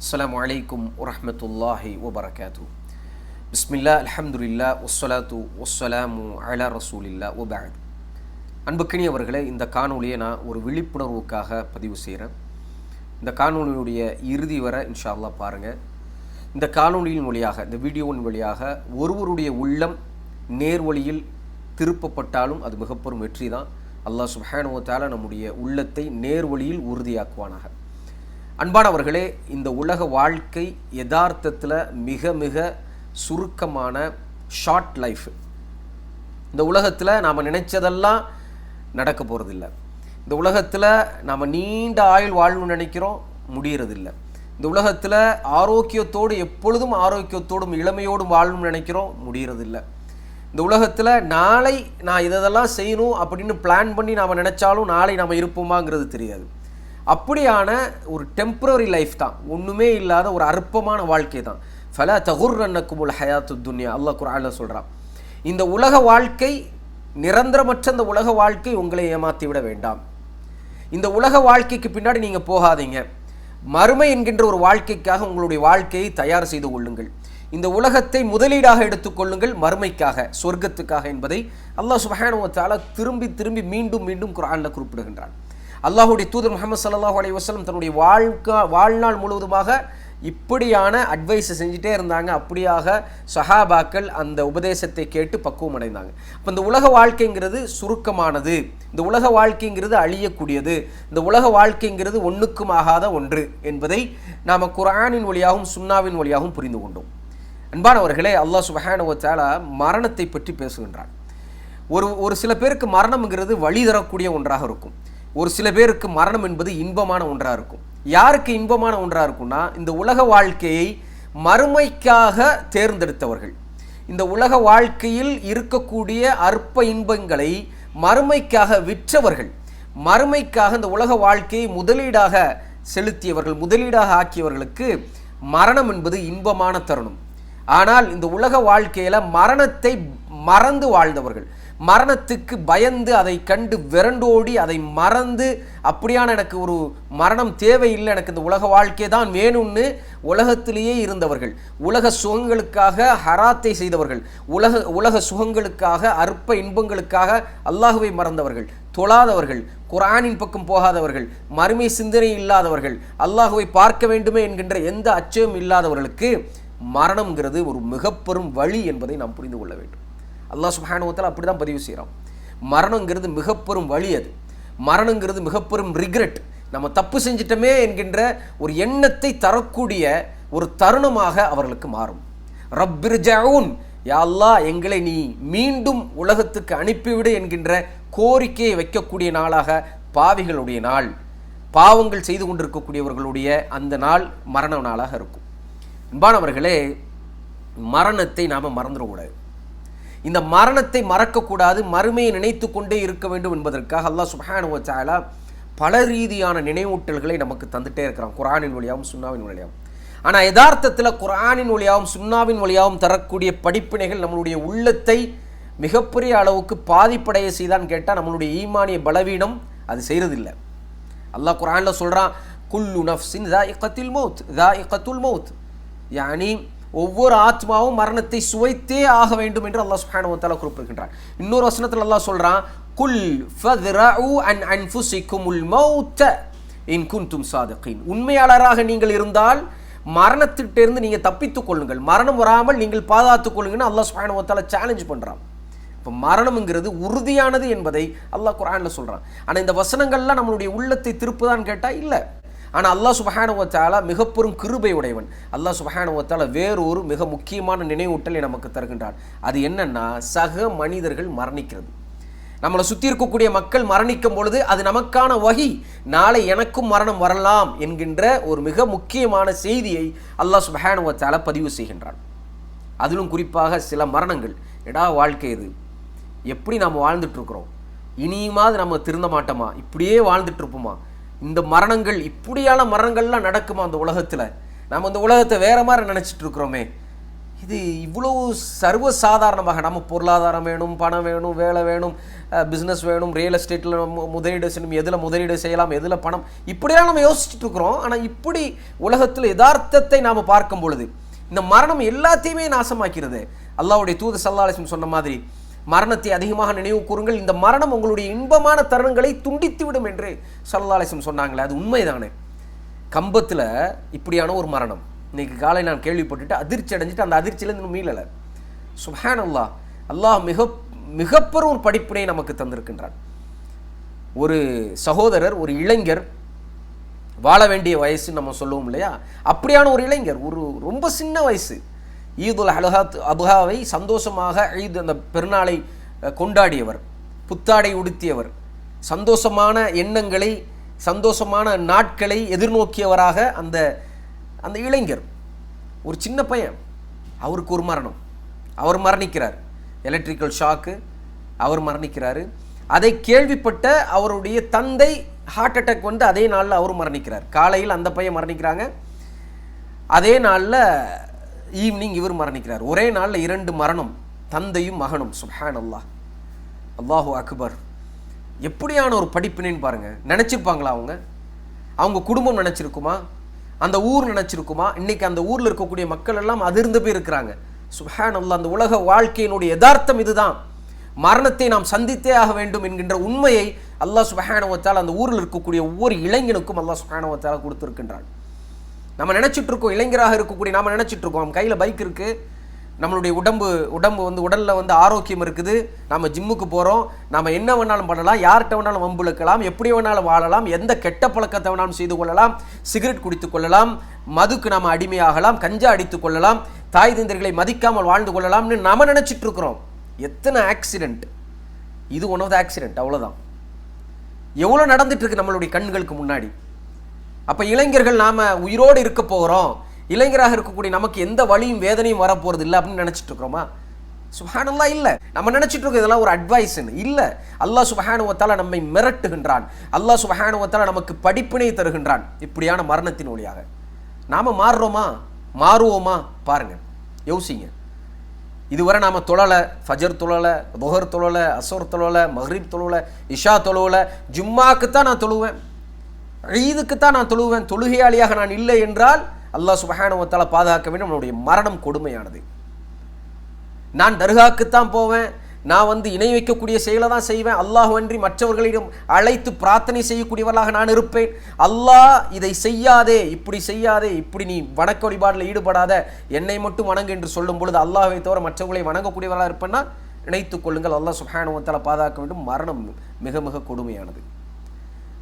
அஸ்ஸலாமு அலைக்கும் வரஹ்மத்துல்லாஹி வபரகாத்து பிஸ்மில்லா அல்ஹம்துலில்லா ஒஸ்ஸலாத்து ஒஸ்ஸலாமு அலா ரசூலில்லா ஒபாத் அன்புக்கினியவர்களே இந்த காணொலியை நான் ஒரு விழிப்புணர்வுக்காக பதிவு செய்கிறேன். இந்த காணொளியுடைய இறுதி வரை இன்ஷா அல்லா பாருங்கள் இந்த காணொலியின் வழியாக இந்த வீடியோவின் வழியாக ஒருவருடைய உள்ளம் நேர்வழியில் திருப்பப்பட்டாலும் அது மிகப்பெரும் வெற்றி தான் அல்லாஹ் சுப்ஹானுவத்தால நம்முடைய உள்ளத்தை நேர்வழியில் உறுதியாக்குவானாக. அன்பானவர்களே இந்த உலக வாழ்க்கை யதார்த்தத்தில் மிக மிக சுருக்கமான ஷார்ட் லைஃப் இந்த உலகத்தில் நாம் நினைச்சதெல்லாம் நடக்க போகிறதில்ல இந்த உலகத்தில் நாம் நீண்ட ஆயுள் வாழணும்னு நினைக்கிறோம் முடியறதில்ல. இந்த உலகத்தில் ஆரோக்கியத்தோடு எப்பொழுதும் ஆரோக்கியத்தோடும் இளமையோடும் வாழணும்னு நினைக்கிறோம் முடியறதில்ல. இந்த உலகத்தில் நாளை நான் இதெல்லாம் செய்யணும் அப்படின்னு பிளான் பண்ணி நாம் நினச்சாலும் நாளை நாம் இருப்போமாங்கிறது தெரியாது. அப்படியான ஒரு டெம்பரரி லைஃப் தான். ஒன்றுமே இல்லாத ஒரு அற்பமான வாழ்க்கை தான். ஃபல தகுர்ரன்னக்குமுல் ஹயாத்து துன்யா. அல்லாஹ் குரானில் சொல்கிறான் இந்த உலக வாழ்க்கை நிரந்தரமற்ற இந்த உலக வாழ்க்கை உங்களை ஏமாற்றி விட வேண்டாம். இந்த உலக வாழ்க்கைக்கு பின்னாடி நீங்கள் போகாதீங்க. மறுமை என்கின்ற ஒரு வாழ்க்கைக்காக உங்களுடைய வாழ்க்கையை தயார் செய்து கொள்ளுங்கள். இந்த உலகத்தை முதலீடாக எடுத்துக்கொள்ளுங்கள் மறுமைக்காக சொர்க்கத்துக்காக என்பதை அல்லாஹ் சுபஹானுவத்தால திரும்பி திரும்பி மீண்டும் மீண்டும் குரானில் குறிப்பிடுகின்றான். அல்லாஹுடைய தூதர் முகமது சல்லாஹூ அலி வசலம் தன்னுடைய வாழ்க்கா வாழ்நாள் முழுவதுமாக இப்படியான அட்வைஸை செஞ்சுட்டே இருந்தாங்க. அப்படியாக சஹாபாக்கள் அந்த உபதேசத்தை கேட்டு பக்குவம் அடைந்தாங்க. இப்போ இந்த உலக வாழ்க்கைங்கிறது சுருக்கமானது. இந்த உலக வாழ்க்கைங்கிறது அழியக்கூடியது. இந்த உலக வாழ்க்கைங்கிறது ஒன்றுக்கும் ஆகாத ஒன்று என்பதை நாம் குரானின் வழியாகவும் சுன்னாவின் வழியாகவும் புரிந்து கொண்டோம். அன்பானவர்களே அல்லாஹ் சுபஹானுவத்தாலா மரணத்தை பற்றி பேசுகின்றான். ஒரு ஒரு சில பேருக்கு மரணம்ங்கிறது வழி தரக்கூடிய ஒன்றாக இருக்கும். ஒரு சில பேருக்கு மரணம் என்பது இன்பமான ஒன்றாக இருக்கும். யாருக்கு இன்பமான ஒன்றாக இருக்கும்னா இந்த உலக வாழ்க்கையை மறுமைக்காக தேர்ந்தெடுத்தவர்கள். இந்த உலக வாழ்க்கையில் இருக்கக்கூடிய அற்ப இன்பங்களை மறுமைக்காக விற்றவர்கள். மறுமைக்காக இந்த உலக வாழ்க்கையை முதலீடாக செலுத்தியவர்கள் முதலீடாக ஆக்கியவர்களுக்கு மரணம் என்பது இன்பமான தருணம். ஆனால் இந்த உலக வாழ்க்கையில் மரணத்தை மறந்து வாழ்ந்தவர்கள். மரணத்துக்கு பயந்து அதை கண்டு விரண்டோடி அதை மறந்து அப்படியான எனக்கு ஒரு மரணம் தேவையில்லை எனக்கு இந்த உலக வாழ்க்கை தான் வேணும்னு உலகத்திலேயே இருந்தவர்கள் உலக சுகங்களுக்காக ஹராத்தை செய்தவர்கள் உலக உலக சுகங்களுக்காக அற்ப இன்பங்களுக்காக அல்லாஹுவை மறந்தவர்கள் தொழாதவர்கள் குரானின் பக்கம் போகாதவர்கள் மறுமை சிந்தனை இல்லாதவர்கள் அல்லாஹுவை பார்க்க வேண்டுமே என்கின்ற எந்த அச்சமும் இல்லாதவர்களுக்கு மரணம்ங்கிறது ஒரு மிகப்பெரும் வழி என்பதை நாம் புரிந்து கொள்ள வேண்டும். அல்லாஹ் சுஹானுவத்தில் அப்படி தான் பதிவு செய்கிறோம் மரணங்கிறது மிகப்பெரும் வழி அது. மரணங்கிறது மிகப்பெரும் ரிக்ரெட் நம்ம தப்பு செஞ்சிட்டோமே என்கின்ற ஒரு எண்ணத்தை தரக்கூடிய ஒரு தருணமாக அவர்களுக்கு மாறும். ரப்பிர்ஜவுன் யாழ்லா எங்களை நீ மீண்டும் உலகத்துக்கு அனுப்பிவிடு என்கின்ற கோரிக்கையை வைக்கக்கூடிய நாளாக பாவிகளுடைய நாள் பாவங்கள் செய்து கொண்டிருக்கக்கூடியவர்களுடைய அந்த நாள் மரண நாளாக இருக்கும். அன்பானவர்களே மரணத்தை நாம் மறந்துடக்கூடாது இந்த மரணத்தை மறக்கக்கூடாது மறுமையை நினைத்து கொண்டே இருக்க வேண்டும் என்பதற்காக அல்லாஹ் சுஹானுவச்சாலா பல ரீதியான நினைவூட்டல்களை நமக்கு தந்துட்டே இருக்கிறான் குரானின் வழியாகவும் சுண்ணாவின் வழியாகவும் ஆனால் யதார்த்தத்தில் குரானின் வழியாகவும் சுண்ணாவின் வழியாகவும் தரக்கூடிய படிப்பினைகள் நம்மளுடைய உள்ளத்தை மிகப்பெரிய அளவுக்கு பாதிப்படைய செய்தான்னு கேட்டால் நம்மளுடைய ஈமானிய பலவீனம் அது செய்கிறதில்லை அல்லாஹ் குரானில் சொல்கிறான் குல்லு நஃப்ஸின் தா இக்கத்தில் மௌத் தா இக்கத்துல் மௌத். யானி ஒவ்வொரு ஆத்மாவும் மரணத்தை சுவைத்தே ஆக வேண்டும் என்று அல்லாஹ் சுஹானுவத்தால குறிப்பிடுகின்றார் இன்னொரு வசனத்தில் அல்லாஹ் சொல்கிறான் குல் ஃபத்ரஉ அன் அன்ஃபுசிக்குமுல் மௌத்த இன் குன்தும் சாதிகீன். உண்மையாளராக நீங்கள் இருந்தால் மரணத்திட்டிருந்து நீங்கள் தப்பித்துக் கொள்ளுங்கள். மரணம் வராமல் நீங்கள் பாதுகாத்துக் கொள்ளுங்கன்னு அல்லாஹ் சுஹானுவத்தால சேலஞ்ச் பண்ணுறான் இப்போ மரணம்ங்கிறது உறுதியானது என்பதை அல்லாஹ் குரானில் சொல்கிறான் ஆனால் இந்த வசனங்கள்லாம் நம்மளுடைய உள்ளத்தை திருப்புதான்னு கேட்டால் இல்லை. ஆனால் அல்லாஹ் சுபஹானுவத்தாலா மிகப்பெரும் கிருபை உடையவன். அல்லாஹ் சுபஹானுவத்தாலா வேறொரு மிக முக்கியமான நினைவூட்டலை நமக்கு தருகின்றான். அது என்னன்னா சக மனிதர்கள் மரணிக்கிறது. நம்மளை சுற்றி இருக்கக்கூடிய மக்கள் மரணிக்கும் பொழுது அது நமக்கான வகி. நாளை எனக்கும் மரணம் வரலாம் என்கின்ற ஒரு மிக முக்கியமான செய்தியை அல்லாஹ் சுபஹானுவத்தாலா பதிவு செய்கின்றான். அதிலும் குறிப்பாக சில மரணங்கள். எடா வாழ்க்கை இது. எப்படி நாம் வாழ்ந்துட்டு இருக்கிறோம்? இனியுமாவது நம்ம திருந்த மாட்டோமா? இப்படியே வாழ்ந்துட்டு இருப்போமா? இந்த மரணங்கள் இப்படியான மரணங்கள்லாம் நடக்குமா அந்த உலகத்தில்? நம்ம இந்த உலகத்தை வேறு மாதிரி நினச்சிட்டு இருக்கிறோமே. இது இவ்வளவு சர்வசாதாரணமாக நம்ம பொருளாதாரம் வேணும் பணம் வேணும் வேலை வேணும் பிஸ்னஸ் வேணும் ரியல் எஸ்டேட்டில் முதலீடு செய்யணும் எதில் முதலீடு செய்யலாம் எதில் பணம்? இப்படியெல்லாம் நம்ம யோசிச்சுட்டு இருக்கிறோம். ஆனால் இப்படி உலகத்தில் யதார்த்தத்தை நாம் பார்க்கும் பொழுது இந்த மரணம் எல்லாத்தையுமே நாசமாக்கிறது. அல்லாவுடைய தூது சல்லாஹம் சொன்ன மாதிரி மரணத்தை அதிகமாக நினைவு கூறுங்கள். இந்த மரணம் உங்களுடைய இன்பமான தருணங்களை துண்டித்து விடும் என்று சல்லாலேசம் சொன்னாங்களே அது உண்மைதானே? கம்பத்தில் இப்படியான ஒரு மரணம். இன்னைக்கு காலை நான் கேள்விப்பட்டுட்டு அதிர்ச்சி அடைஞ்சிட்டு அந்த அதிர்ச்சியிலேருந்து இன்னும் மீளலை. சுஹான் அல்லாஹ் அல்லாஹ் மிக மிகப்பெரும் ஒரு படிப்பினை நமக்கு தந்திருக்கின்றான். ஒரு சகோதரர் ஒரு இளைஞர் வாழ வேண்டிய வயசு நம்ம சொல்லுவோம் இல்லையா? அப்படியான ஒரு இளைஞர் ஒரு ரொம்ப சின்ன வயசு. ஈதுல் அலஹாத் அபுஹாவை சந்தோஷமாக ஈத் அந்த பெருநாளை கொண்டாடியவர் புத்தாடை உடுத்தியவர் சந்தோஷமான எண்ணங்களை சந்தோஷமான நாட்களை எதிர்நோக்கியவராக அந்த அந்த இளைஞர். ஒரு சின்ன பையன் அவருக்கு ஒரு மரணம். அவர் மரணிக்கிறார். எலக்ட்ரிக்கல் ஷாக்கு அவர் மரணிக்கிறார். அதை கேள்விப்பட்ட அவருடைய தந்தை ஹார்ட் அட்டாக் வந்து அதே நாளில் அவர் மரணிக்கிறார். காலையில் அந்த பையன் மரணிக்கிறாங்க. அதே நாளில் ஈவினிங் இவர் மரணிக்கிறார். ஒரே நாளில் இரண்டு மரணம். தந்தையும் மகனும். சுஹான் அல்லாஹ் அல்லாஹூ அக்பர். எப்படியான ஒரு படிப்பினைன்னு பாருங்கள் நினச்சிருப்பாங்களா அவங்க? அவங்க குடும்பம் நினச்சிருக்குமா? அந்த ஊர் நினச்சிருக்குமா? இன்னைக்கு அந்த ஊரில் இருக்கக்கூடிய மக்கள் எல்லாம் அதிர்ந்து போய் இருக்கிறாங்க. சுஹான் அல்லாஹ் அந்த உலக வாழ்க்கையினுடைய யதார்த்தம் இதுதான். மரணத்தை நாம் சந்தித்தே ஆக வேண்டும் என்கின்ற உண்மையை அல்லாஹ் சுபஹானவத்தால் அந்த ஊரில் இருக்கக்கூடிய ஒவ்வொரு இளைஞனுக்கும் அல்லாஹ் சுபஹானவத்தால் கொடுத்துருக்கின்றான். நம்ம நினச்சிட்ருக்கோம் இளைஞராக இருக்கக்கூடிய நாம் நினச்சிட்டு இருக்கோம் நம்ம கையில் பைக் இருக்குது நம்மளுடைய உடம்பு உடம்பு வந்து உடலில் வந்து ஆரோக்கியம் இருக்குது. நம்ம ஜிம்முக்கு போகிறோம் நம்ம என்ன வேணாலும் பண்ணலாம் யார்கிட்ட வேணாலும் வம்புழுக்கலாம் எப்படி வேணாலும் வாழலாம் எந்த கெட்ட பழக்கத்தை வேணாலும் செய்து கொள்ளலாம் சிகரெட் குடித்துக் கொள்ளலாம் மதுக்கு நாம் அடிமையாகலாம் கஞ்சா அடித்துக் கொள்ளலாம் தாய் தந்தர்களை மதிக்காமல் வாழ்ந்து கொள்ளலாம்னு நம்ம நினச்சிட்டு இருக்கிறோம் எத்தனை ஆக்சிடெண்ட் இது ஒன் ஆஃப் த ஆக்சிடெண்ட் அவ்வளோதான் எவ்வளோ நடந்துட்டு இருக்கு நம்மளுடைய கண்களுக்கு முன்னாடி. அப்போ இளைஞர்கள் நாம் உயிரோடு இருக்க போகிறோம் இளைஞராக இருக்கக்கூடிய நமக்கு எந்த வழியும் வேதனையும் வரப்போகிறது இல்லை அப்படின்னு நினச்சிட்டு இருக்கிறோமா? சுபஹானல்லா இல்லை. நம்ம நினச்சிட்டு இருக்கோம் இதெல்லாம் ஒரு அட்வைஸ்ன்னு இல்லை. அல்லாஹ் சுபஹானுவத்தால் நம்மை மிரட்டுகின்றான். அல்லாஹ் சுபஹானுவத்தால் நமக்கு படிப்பினை தருகின்றான். இப்படியான மரணத்தின் வழியாக. நாம் மாறுறோமா? மாறுவோமா? பாருங்கள் யோசிங்க. இதுவரை நாம் தொழலை. ஃபஜர் தொழலை துஹர் தொழலை அசோர் தொழலை மஹ்ரீப் தொழலை இஷா தொழுவலை ஜும்மாக்கு தான் நான் தொழுவேன். ஈதுக்கு தான் நான் தொழுவேன் தொழுகையாளியாக நான் இல்லை என்றால் அல்லாஹ் சுபஹானுவத்தால பாதுகாக்க வேண்டும். நம்மளுடைய மரணம் கொடுமையானது. நான் தர்காக்குத்தான் போவேன் நான் வந்து இணை வைக்கக்கூடிய செயலை தான் செய்வேன். அல்லாஹ் அன்றி மற்றவர்களிடம் அழைத்து பிரார்த்தனை செய்யக்கூடியவர்களாக நான் இருப்பேன். அல்லாஹ் இதை செய்யாதே இப்படி செய்யாதே இப்படி நீ வணக்க வழிபாடில் ஈடுபடாத என்னை மட்டும் வணங்கு என்று சொல்லும் பொழுது அல்லாஹை தவிர மற்றவர்களை வணங்கக்கூடியவர்களாக இருப்பேன்னா நினைத்துக் கொள்ளுங்கள். அல்லாஹ் சுஹானுவத்தால் பாதுகாக்க வேண்டும். மரணம் மிக மிக கொடுமையானது.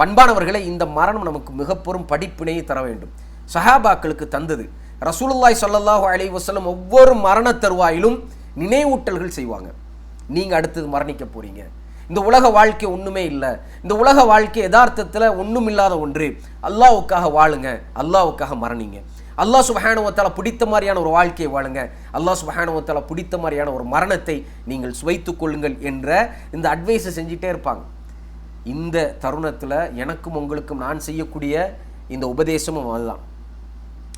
பண்பானவர்களை இந்த மரணம் நமக்கு மிக பெரும் படிப்பினையை தர வேண்டும். சஹாபாக்களுக்கு தந்தது. ரசூலுல்லாய் ஸல்லல்லாஹு அலி வசலம் ஒவ்வொரு மரண தருவாயிலும் நினைவூட்டல்கள் செய்வாங்க. நீங்கள் அடுத்தது மரணிக்க போறீங்க. இந்த உலக வாழ்க்கை ஒன்றுமே இல்லை. இந்த உலக வாழ்க்கை யதார்த்தத்தில் ஒன்றும் இல்லாத ஒன்று. அல்லாவுக்காக வாழுங்க. அல்லாவுக்காக மரணிங்க. அல்லாஹ் சுபஹானுவத்தால் பிடித்த மாதிரியான ஒரு வாழ்க்கையை வாழுங்க. அல்லாஹ் சுபஹானுவத்தால் பிடித்த மாதிரியான ஒரு மரணத்தை நீங்கள் சுவைத்துக் கொள்ளுங்கள் என்ற இந்த அட்வைஸை செஞ்சுட்டே இருப்பாங்க. இந்த தருணத்தில் எனக்கும் உங்களுக்கும் நான் செய்யக்கூடிய இந்த உபதேசமும் அதுதான்.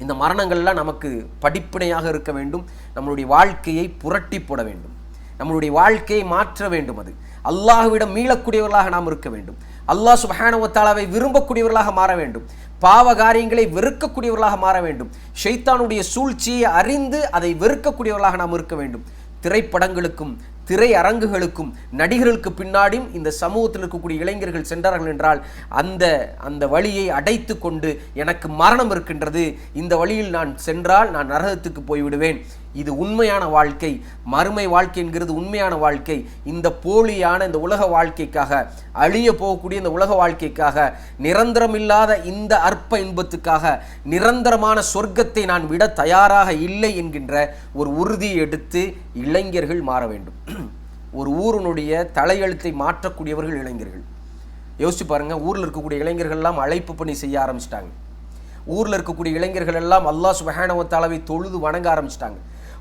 இந்த மரணங்கள்லாம் நமக்கு படிப்பினையாக இருக்க வேண்டும். நம்மளுடைய வாழ்க்கையை புரட்டி போட வேண்டும். நம்மளுடைய வாழ்க்கையை மாற்ற வேண்டும் அது. அல்லாஹ்விடம் மீளக்கூடியவர்களாக நாம் இருக்க வேண்டும். அல்லாஹ் சுபஹானவத்தாலாவை விரும்பக்கூடியவர்களாக மாற வேண்டும். பாவ காரியங்களை வெறுக்கக்கூடியவர்களாக மாற வேண்டும். ஷைத்தானுடைய சூழ்ச்சியை அறிந்து அதை வெறுக்கக்கூடியவர்களாக நாம் இருக்க வேண்டும். திரைப்படங்களுக்கும் திரையரங்குகளுக்கும் நடிகர்களுக்கு பின்னாடியும் இந்த சமூகத்தில் இருக்கக்கூடிய இளைஞர்கள் சென்றார்கள் என்றால் அந்த அந்த வழியை அடைத்து கொண்டு எனக்கு மரணம் இருக்கின்றது. இந்த வழியில் நான் சென்றால் நான் நரகத்துக்கு போய்விடுவேன். இது உண்மையான வாழ்க்கை. மறுமை வாழ்க்கை என்கிறது உண்மையான வாழ்க்கை. இந்த போலியான இந்த உலக வாழ்க்கைக்காக அழிய போகக்கூடிய இந்த உலக வாழ்க்கைக்காக நிரந்தரமில்லாத இந்த அற்ப இன்பத்துக்காக நிரந்தரமான சொர்க்கத்தை நான் விட தயாராக இல்லை என்கின்ற ஒரு உறுதியை எடுத்து இளைஞர்கள் மாற வேண்டும். ஒரு ஊரினுடைய தலையெழுத்தை மாற்றக்கூடியவர்கள் இளைஞர்கள். யோசிச்சு பாருங்கள் ஊரில் இருக்கக்கூடிய இளைஞர்கள்லாம் அழைப்பு பணி செய்ய ஆரம்பிச்சிட்டாங்க. ஊரில் இருக்கக்கூடிய இளைஞர்கள் எல்லாம் அல்லாஹ் சுபஹானவத்தாலவை தொழுது வணங்க ஆரம்பிச்சிட்டாங்க.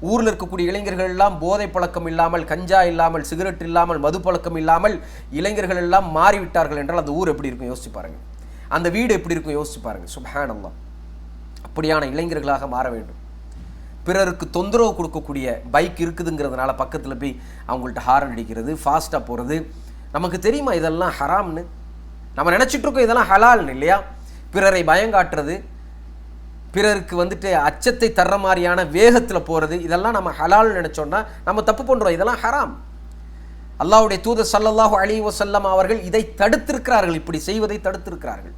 ஊரில் இருக்கக்கூடிய இளைஞர்கள் எல்லாம் போதை பழக்கம் இல்லாமல் கஞ்சா இல்லாமல் சிகரெட் இல்லாமல் மது பழக்கம் இல்லாமல் இளைஞர்கள் எல்லாம் மாறிவிட்டார்கள் என்றால் அந்த ஊர் எப்படி இருக்கும்? யோசிச்சு பாருங்க. அந்த வீடு எப்படி இருக்கும்? யோசிச்சு பாருங்க. சுபஹானல்லாம் அப்படியான இளைஞர்களாக மாற வேண்டும். பிறருக்கு தொந்தரவு கொடுக்கக்கூடிய பைக் இருக்குதுங்கிறதுனால பக்கத்தில் போய் அவங்கள்ட்ட ஹாரன் அடிக்கிறது ஃபாஸ்ட்டாக போகிறது நமக்கு தெரியுமா இதெல்லாம் ஹராம்னு? நம்ம நினச்சிட்டு இருக்கோம் இதெல்லாம் ஹலால்னு இல்லையா? பிறரை பயங்காட்டுறது பிறருக்கு வந்துட்டு அச்சத்தை தர்ற மாதிரியான வேகத்தில் போகிறது இதெல்லாம் நம்ம ஹலால் நினச்சோன்னா நம்ம தப்பு பண்ணுறோம் இதெல்லாம் ஹராம். அல்லாவுடைய தூதர் சல்லல்லாஹு அலி வசல்லம் அவர்கள் இதை தடுத்திருக்கிறார்கள். இப்படி செய்வதை தடுத்திருக்கிறார்கள்.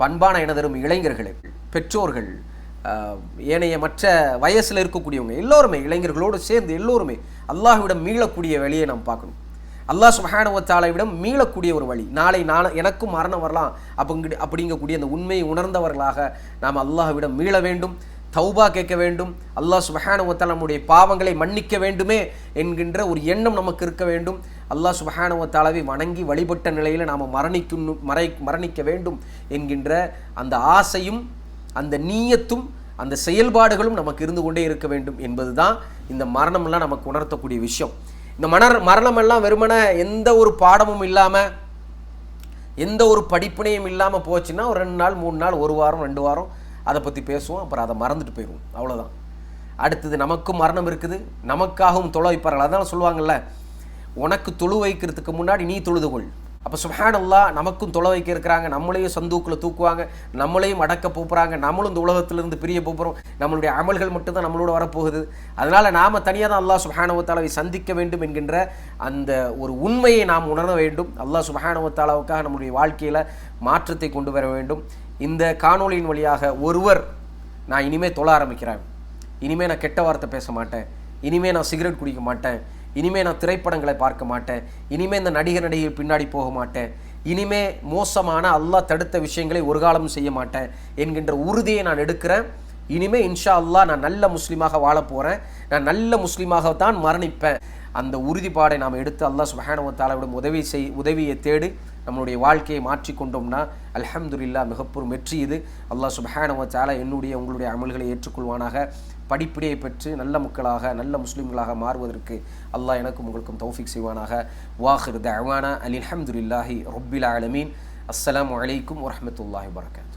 பண்பான எனதரும் இளைஞர்களே பெற்றோர்கள் ஏனைய மற்ற வயசில் இருக்கக்கூடியவங்க எல்லோருமே இளைஞர்களோடு சேர்ந்து எல்லோருமே அல்லாஹ்விடம் மீளக்கூடிய வழியை நாம் பார்க்கணும். அல்லாஹ் சுபஹானுவத்தாலைவிடம் மீளக்கூடிய ஒரு வழி. நாளை நான் எனக்கும் மரணம் வரலாம். அப்படிங்கிட்டு அப்படிங்கக்கூடிய அந்த உண்மையை உணர்ந்தவர்களாக நாம் அல்லாஹ்விடம் மீள வேண்டும் தௌபா கேட்க வேண்டும் அல்லாஹ் சுபஹானுவத்தால் நம்முடைய பாவங்களை மன்னிக்க வேண்டுமே என்கின்ற ஒரு எண்ணம் நமக்கு இருக்க வேண்டும். அல்லாஹ் சுபஹானுவத்தாலாவை வணங்கி வழிபட்ட நிலையில் நாம் மரணிக்கணும் மறை மரணிக்க வேண்டும் என்கின்ற அந்த ஆசையும் அந்த நீயத்தும் அந்த செயல்பாடுகளும் நமக்கு இருந்து கொண்டே இருக்க வேண்டும் என்பதுதான் இந்த மரணமெல்லாம் நமக்கு உணர்த்தக்கூடிய விஷயம். இந்த மணர் மரணமெல்லாம் வெறுமனே எந்த ஒரு பாடமும் இல்லாமல் எந்த ஒரு படிப்பினையும் இல்லாமல் போச்சுன்னா ஒரு ரெண்டு நாள் மூணு நாள் ஒரு வாரம் ரெண்டு வாரம் அதை பற்றி பேசுவோம். அப்புறம் அதை மறந்துட்டு போயிடுவோம். அவ்வளோதான் அடுத்தது நமக்கும் மரணம் இருக்குது. நமக்காகவும் தொலை வைப்பார்கள் அதனால் சொல்லுவாங்கல்ல உனக்கு தொழு வைக்கிறதுக்கு முன்னாடி நீ தொழுது கொள். அப்போ சுஹானல்லாஹ் நமக்கும் தொலை வைக்க இருக்கிறாங்க. நம்மளையும் சந்தூக்கில் தூக்குவாங்க. நம்மளையும் அடக்க போப்புறாங்க. நம்மளும் இந்த உலகத்திலிருந்து பிரிய போகிறோம் நம்மளுடைய அமல்கள் மட்டும்தான் நம்மளோட வரப்போகுது. அதனால் நாம் தனியாக தான் அல்லாஹ் சுஹானவத்தாலாவை சந்திக்க வேண்டும் என்கின்ற அந்த ஒரு உண்மையை நாம் உணர வேண்டும். அல்லாஹ் சுஹானவத்தாலாவுக்காக நம்முடைய வாழ்க்கையில் மாற்றத்தை கொண்டு வர வேண்டும். இந்த காணொளியின் வழியாக ஒருவர் நான் இனிமேல் தொழ ஆரம்பிக்கிறேன். இனிமேல் நான் கெட்ட வார்த்தை பேச மாட்டேன். இனிமேல் நான் சிகரெட் குடிக்க மாட்டேன். இனிமே நான் திரைப்படங்களை பார்க்க மாட்டேன். இனிமே இந்த நடிகர் நடிகை பின்னாடி போக மாட்டேன். இனிமே மோசமான அல்லாஹ் தடுத்த விஷயங்களை ஒரு காலமும் செய்ய மாட்டேன் என்கின்ற உறுதியை நான் எடுக்கிறேன். இனிமே இன்ஷா அல்லாஹ் நான் நல்ல முஸ்லீமாக வாழப் போகிறேன் நான் நல்ல முஸ்லீமாகத்தான் மரணிப்பேன். அந்த உறுதிப்பாடை நாம் எடுத்து அல்லாஹ் சுபஹானவத்தாலாவிடம் உதவி செய் உதவியை தேடி நம்மளுடைய வாழ்க்கையை மாற்றிக்கொண்டோம்னா அலமதுல்லா மிகப்பெரும் வெற்றி இது. அல்லாஹ் சுபஹானவத்தாலா என்னுடைய உங்களுடைய அமல்களை ஏற்றுக்கொள்வானாக. படிப்பினையை பெற்று நல்ல மக்களாக நல்ல முஸ்லிம்களாக மாறுவதற்கு அல்லாஹ் எனக்கும் உங்களுக்கும் தௌஃபிக் செய்வானாக. வாஹிர் தவானா அலி அஹமதுல்லாஹி ரொப்பில் ஆலமீன். அஸ்லாம் அலைக்கும் வரஹ்மத்துல்லாஹி வரகாத்